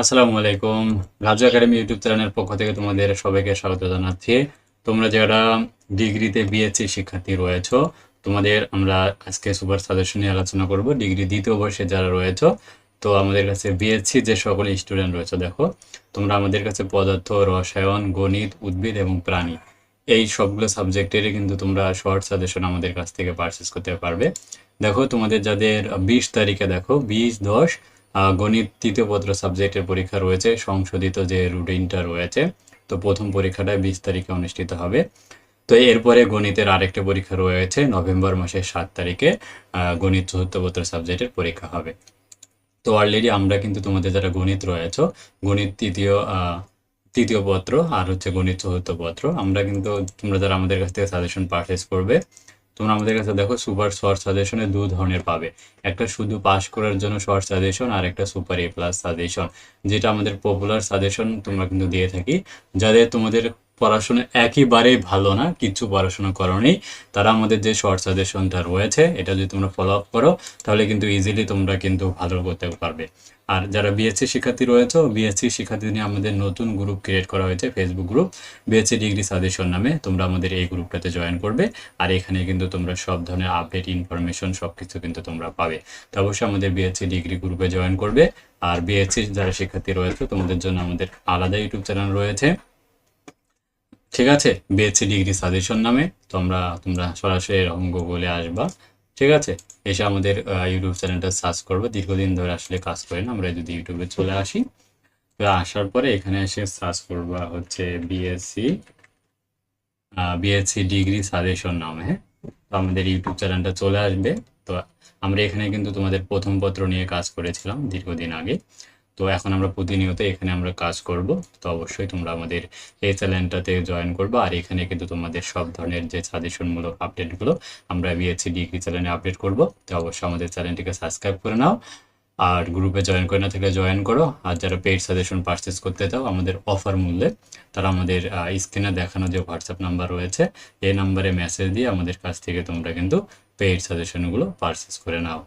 আসসালামু আলাইকুম। Raju academy YouTube চ্যানেলের পক্ষ থেকে তোমাদের সবাইকে স্বাগত জানাচ্ছি। তোমরা যারা ডিগ্রিতে বিএসসি শিক্ষার্থী রয়েছো, তোমাদের আমরা আজকে সুপার সাজেশন নিয়ে আলোচনা করব। ডিগ্রি দ্বিতীয় বর্ষে যারা রয়েছো, তো আমাদের কাছে বিএসসি যে সকল স্টুডেন্ট রয়েছে, দেখো, তোমরা আমাদের কাছে পদার্থ, রসায়ন, গণিত, উদ্ভিদ এবং প্রাণী, এই সবগুলো সাবজেক্টেরই কিন্তু তোমরা শর্ট সাজেশন আমাদের কাছ থেকে পারচেস করতে পারবে। দেখো, তোমাদের যাদের বিশ তারিখে, দেখো, বিশ, দশ গণিত তৃতীয় পত্র সাবজেক্টের পরীক্ষা রয়েছে, সংশোধিত যে রুটিনটা রয়েছে, তো প্রথম পরীক্ষাটা বিশ তারিখে অনুষ্ঠিত হবে। তো এরপরে গণিতের আরেকটা পরীক্ষা রয়েছে, নভেম্বর মাসের সাত তারিখে গণিত চতুর্থ পত্র সাবজেক্টের পরীক্ষা হবে। তো অলরেডি আমরা কিন্তু তোমাদের যারা গণিত রয়েছে, গণিত তৃতীয় তৃতীয় পত্র আর হচ্ছে গণিত চতুর্থ পত্র, আমরা কিন্তু তোমরা যারা আমাদের কাছ থেকে সাজেশন পারচেস করবে তোমরা আমাদের কাছে দেখো সুপার শর্ট সাজেশনে দু ধরনের পাবে। একটা শুধু পাস করার জন্য শর্ট সাজেশন আর একটা সুপার এ প্লাস সাজেশন যেটা আমাদের পপুলার সাজেশন তোমরা কিন্তু দিয়ে থাকি। যাদের তোমাদের পড়াশোনা একেবারেই ভালো না, কিছু পড়াশোনা করোনি। তারা আমাদের যে শর্ট সাজেশনটা রয়েছে, এটা যদি তোমরা ফলো আপ করো, তাহলে কিন্তু ইজিলি তোমরা কিন্তু ভালো করতে পারবে। আর যারা বিএসসি শিক্ষার্থী রয়েছে বিএসসি শিক্ষার্থী নিয়ে আমাদের নতুন গ্রুপ ক্রিয়েট করা হয়েছে Facebook group BSc degree suggestion নামে তোমরা আমাদের এই গ্রুপটাতে জয়েন করবে। আর এখানে কিন্তু তোমরা সব ধরনের আপডেট ইনফরমেশন সব কিছু কিন্তু তোমরা পাবে। তো অবশ্যই আমাদের বিএসসি ডিগ্রি গ্রুপে জয়েন করবে। আর বিএসসি যারা শিক্ষার্থী রয়েছে, তোমাদের জন্য আমাদের আলাদা ইউটিউব চ্যানেল রয়েছে। ঠিক আছে বিএসসি ডিগ্রি সাজেশন নামে তোমরা তোমরা সরাসরি এরকম গুগলে আসবা, ঠিক আছে? এসে আমাদের ইউটিউব চ্যানেলটা সার্চ করবে, দীর্ঘদিন ধরে আসলে কাজ করি না, আমরা যদি ইউটিউবে চলে আসি। আসার পরে এখানে এসে সার্চ করবা হচ্ছে বিএসসি বিএসসি ডিগ্রি সাজেশন নামে হ্যাঁ? তো আমাদের ইউটিউব চ্যানেলটা চলে আসবে। তো আমরা এখানে কিন্তু তোমাদের প্রথম পত্র নিয়ে কাজ করেছিলাম দীর্ঘদিন আগে। তো এখন আমরা প্রতিনিয়ত এখানে আমরা কাজ করব। তো অবশ্যই তোমরা আমাদের এই চ্যানেলটাতে জয়েন করবে। আর এখানে কিন্তু তোমাদের সব ধরনের যে সাজেশনমূলক আপডেটগুলো আমরা বিএসসি ডিগ্রি চ্যানেলে আপডেট করব। তো অবশ্যই আমাদের চ্যানেলটিকে সাবস্ক্রাইব করে নাও। আর গ্রুপে জয়েন করে না থাকলে জয়েন করো। আর যারা পেইড সাজেশন পারচেস করতে চাও আমাদের অফার মূল্যে, তারা আমাদের স্ক্রিনে দেখানো যে হোয়াটসঅ্যাপ নাম্বার রয়েছে, এই নাম্বারে মেসেজ দিয়ে আমাদের কাছ থেকে তোমরা কিন্তু পেইড সাজেশনগুলো পারচেস করে নাও।